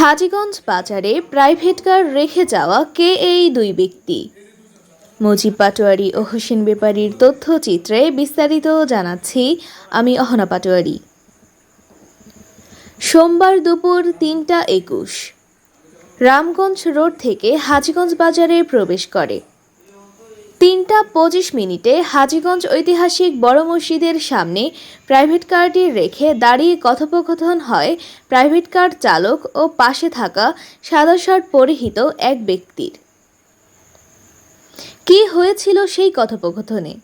হাজীগঞ্জ বাজারে private car রেখে যাওয়া কে এই দুই ব্যক্তি? মুজিব পাটোয়ারি ও হোসেন বেপারীর তথ্যচিত্রে বিস্তারিত জানাচ্ছি আমি অহনা পাটোয়ারি। সোমবার দুপুর তিনটা একুশ। রামগঞ্জ রোড থেকে হাজিগঞ্জ বাজারে প্রবেশ করে। তিনটা পঁচিশ মিনিটে হাজীগঞ্জ ঐতিহাসিক বড় মসজিদের সামনে প্রাইভেট কারটি রেখে দাঁড়িয়ে কথোপকথন হয় প্রাইভেট কার চালক ও পাশে থাকা সাদা শার্ট পরিহিত এক ব্যক্তির। কি হয়েছিল সেই কথোপকথনে?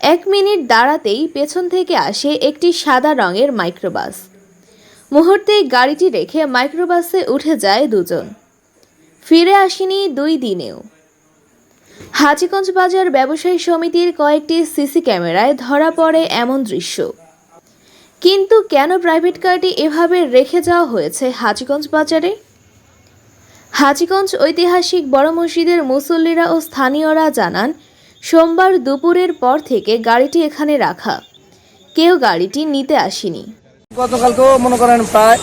এক মিনিট দাঁড়াতেই পেছন থেকে আসে একটি সাদা রঙের মাইক্রোবাস। মুহূর্তেই গাড়িটি রেখে মাইক্রোবাসে উঠে যায় দুজন। ফিরে আসেনি দুই দিনেও। হাজীগঞ্জ বাজার ব্যবসায়ী সমিতির কয়েকটি সিসি ক্যামেরায় ধরা পড়ে এমন দৃশ্য। কিন্তু কেন প্রাইভেট কারটি এভাবে রেখে যাওয়া হয়েছে হাজীগঞ্জ বাজারে? হাজীগঞ্জ ঐতিহাসিক বড় মসজিদের মুসল্লিরা ও স্থানীয়রা জানান, সোমবার দুপুরের পর থেকে গাড়িটি এখানে রাখা। কেউ গাড়িটি নিতে আসেনি। গতকালকেও মনে করেন প্রায়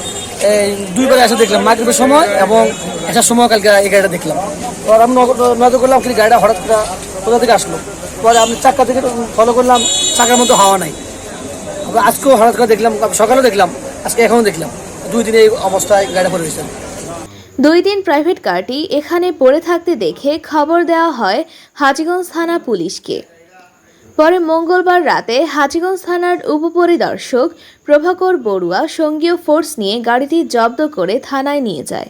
দুইবার এসে দেখলাম, মাগরীবের সময় এবং আসার সময় কালকে এই গাড়িটা দেখলাম। পর আমি নজর করলাম কি গাড়িটা হঠাৎ করে কোথা থেকে আসলো? পরে আমি চাক্কা থেকে ফলো করলাম চাকার মধ্যে হাওয়া নাই। আজকেও হঠাৎ করে দেখলাম, সকালেও দেখলাম, আজকে এখনও দেখলাম। দুই দিনে এই অবস্থায় গাড়িটা পড়ে গেছে দুই দিন প্রাইভেট কারটি এখানে পড়ে থাকতে দেখে খবর দেওয়া হয় হাজিগঞ্জ থানা পুলিশকে। পরে মঙ্গলবার রাতে হাজিগঞ্জ থানার উপপরিদর্শক প্রভাকর বড়ুয়া সঙ্গীয় ফোর্স নিয়ে গাড়িটি জব্দ করে থানায় নিয়ে যায়।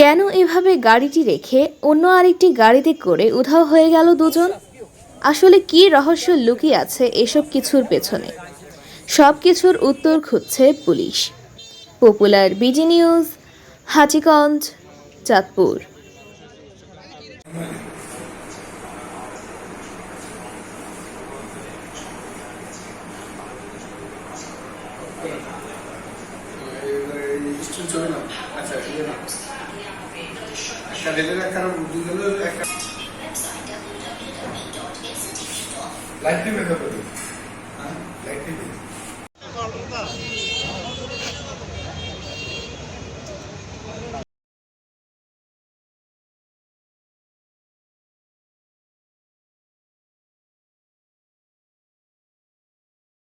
কেন এভাবে গাড়িটি রেখে অন্য আরেকটি গাড়িতে করে উধাও হয়ে গেল দুজন? আসলে কি রহস্য লুকিয়ে আছে এসব কিছুর পেছনে? সব কিছুর উত্তর খুঁজছে police. Popular busy news Hajiganj Chandpur. একটা রেলের একটা দুজনের একটা লাইট দিবে লাইট দিবে